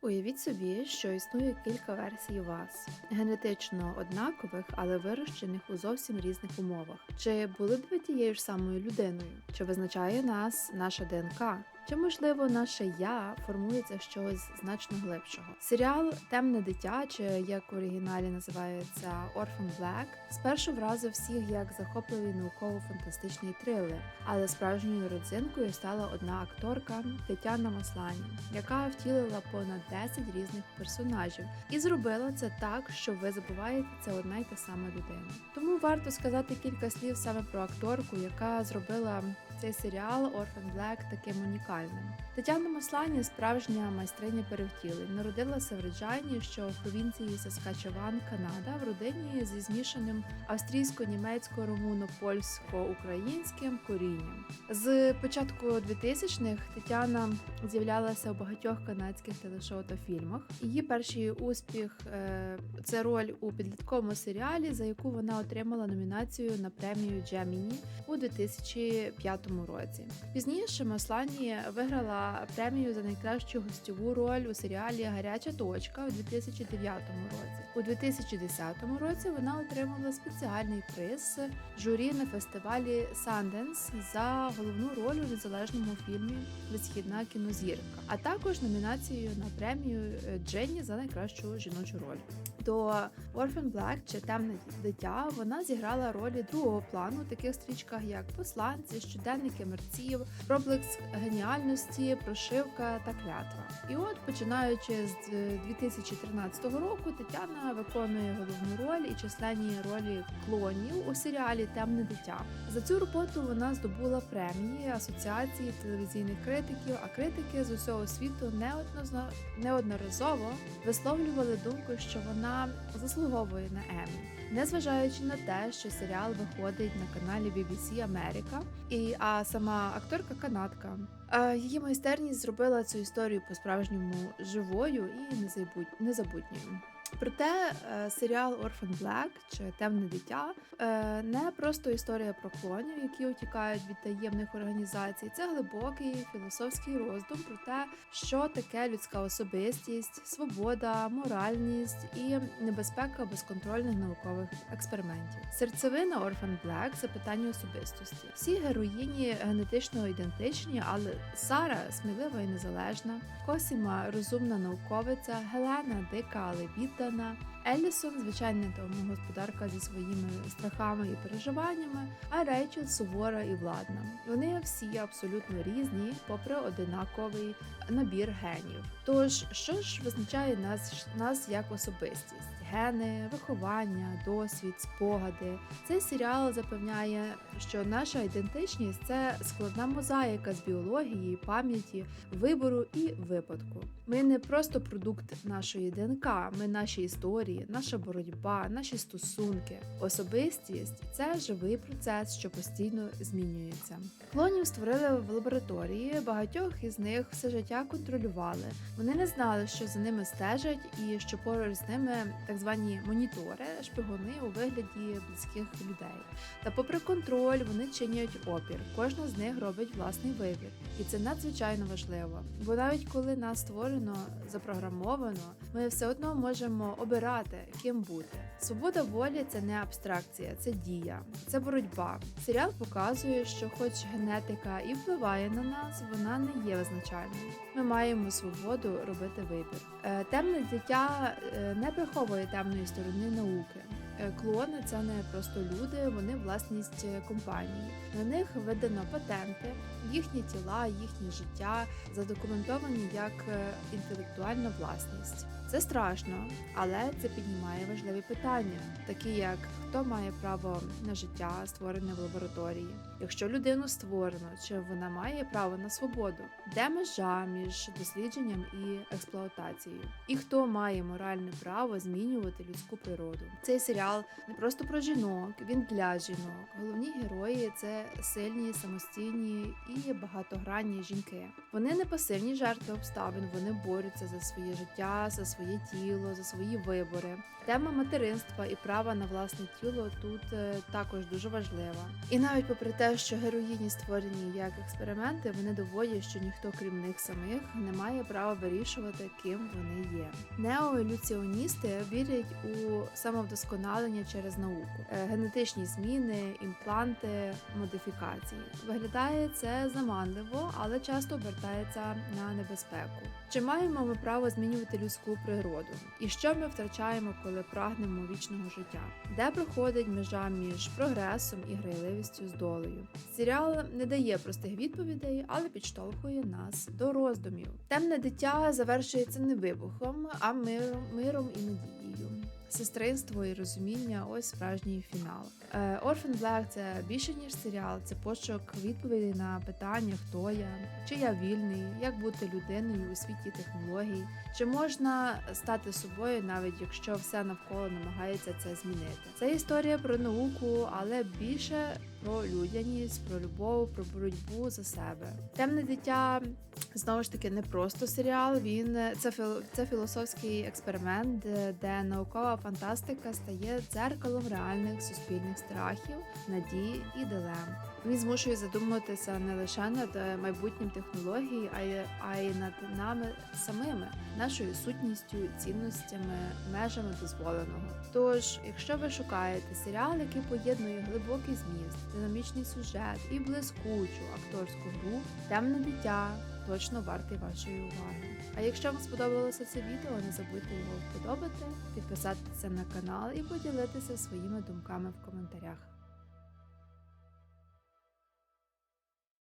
Уявіть собі, що існує кілька версій вас, генетично однакових, але вирощених у зовсім різних умовах. Чи були б ви тією ж самою людиною? Чи визначає нас наша ДНК? Чи можливо наше я формується з чогось значно глибшого? Серіал Темне дитя, чи як в оригіналі називається Orphan Black, спершу вразив всіх як захопливий науково-фантастичний трилер, але справжньою родзинкою стала одна акторка Тетяна Маслані, яка втілила понад 10 різних персонажів і зробила це так, що ви забуваєте це одна й та сама людина. Тому варто сказати кілька слів саме про акторку, яка зробила цей серіал Orphan Black таким унікальним. Тетяна Маслані справжня майстриня перевтілень. Народилася в Реджайні, що в провінції Саскачеван, Канада, в родині зі змішаним австрійсько-німецько-румуно-польсько-українським корінням. З початку 2000-х Тетяна з'являлася у багатьох канадських телешоу та фільмах. Її перший успіх е, це роль у підлітковому серіалі, за яку вона отримала номінацію на премію Джеміні у 2005 році. Пізніше Маслані виграла премію за найкращу гостьову роль у серіалі Гаряча точка у 2009 році. У 2010 році вона отримала спеціальний приз журі на фестивалі Sundance за головну роль у незалежному фільмі Висхідна кінозірка, а також номінацію на премію Дженні за найкращу жіночу роль. До Orphan Black чи Темне дитя вона зіграла ролі другого плану у таких стрічках, як Посланці, щоденники мерців, Проблиск геніальності, прошивка та клятва. І от, починаючи з 2013 року, Тетяна виконує головну роль і численні ролі клонів у серіалі Темне дитя. За цю роботу вона здобула премії Асоціації телевізійних критиків, а критики з усього світу неодноразово висловлювали думку, що вона заслуговує на Еммі. Незважаючи на те, що серіал виходить на каналі BBC Америка, і а сама акторка канадка. Е, Її майстерність зробила цю історію по-справжньому живою і незабутньою. Проте е, серіал Orphan Black чи Темне дитя е, не просто історія про клонів, які утікають від таємних організацій. Це глибокий філософський роздум про те, що таке людська особистість, свобода, моральність і небезпека безконтрольних наукових експериментів. Серцевина Orphan Black це питання особистості. Всі героїні генетично ідентичні, але Сара смілива і незалежна, Косіма розумна науковиця, Гелена дика, але 的呢？Еллісон звичайна домогосподарка зі своїми страхами і переживаннями, а Рейчел сувора і владна. Вони всі абсолютно різні, попри одинаковий набір генів. Тож, що ж визначає нас, нас як особистість? Гени, виховання, досвід, спогади. Цей серіал запевняє, що наша ідентичність це складна мозаїка з біології, пам'яті, вибору і випадку. Ми не просто продукт нашої ДНК, ми наші історії, наша боротьба, наші стосунки. Особистість це живий процес, що постійно змінюється. Клонів створили в лабораторії. Багатьох із них все життя контролювали. Вони не знали, що за ними стежать, і що поруч з ними так звані монітори, шпигуни у вигляді близьких людей. Та попри контроль, вони чинять опір. Кожна з них робить власний вибір, і це надзвичайно важливо. Бо навіть коли нас створено, запрограмовано, ми все одно можемо обирати, ким бути. Свобода волі це не абстракція, це дія, це боротьба. Серіал показує, що, хоч генетика і впливає на нас, вона не є визначальною. Ми маємо свободу робити вибір. Е, Темне дитя е, не приховує темної сторони науки. Е, Клони це не просто люди, вони власність компанії. На них видано патенти, їхні тіла, їхнє життя задокументовані як е, інтелектуальна власність. Це страшно, але це піднімає важливі питання, такі як хто має право на життя, створене в лабораторії. Якщо людину створено, чи вона має право на свободу? Де межа між дослідженням і експлуатацією? І хто має моральне право змінювати людську природу? Цей серіал серіал не просто про жінок, він для жінок. Головні герої це сильні, самостійні і багатогранні жінки. Вони не пасивні жертви обставин, вони борються за своє життя, за своє тіло, за свої вибори. Тема материнства і права на власне тіло тут е, також дуже важлива. І навіть попри те, що героїні створені як експерименти, вони доводять, що ніхто крім них самих не має права вирішувати, ким вони є. Неоелюціоністи вірять у самовдосконалення через науку, Е, генетичні зміни, імпланти, модифікації. Виглядає це заманливо, але часто обертається на небезпеку. Чи маємо ми право змінювати людську природу? І що ми втрачаємо, коли прагнемо вічного життя? Де проходить межа між прогресом і грайливістю з долею? Серіал не дає простих відповідей, але підштовхує нас до роздумів. Темне дитя завершується не вибухом, а миром, миром і надією. Сестринство і розуміння ось справжній фінал. Е, Orphan Black – це більше ніж серіал, це пошук відповідей на питання, хто я, чи я вільний, як бути людиною у світі технологій, чи можна стати собою, навіть якщо все навколо намагається це змінити. Це історія про науку, але більше про людяність, про любов, про боротьбу за себе. Темне дитя знову ж таки не просто серіал. Він це це філософський експеримент, де, де наукова фантастика стає дзеркалом реальних суспільних страхів, надій і дилем. Він змушує задумуватися не лише над е, майбутнім технологій, а й, а й над нами самими, нашою сутністю, цінностями, межами дозволеного. Тож, якщо ви шукаєте серіал, який поєднує глибокий зміст, динамічний сюжет і блискучу акторську гру, темне дитя точно вартий вашої уваги. А якщо вам сподобалося це відео, не забудьте його вподобати, підписатися на канал і поділитися своїми думками в коментарях.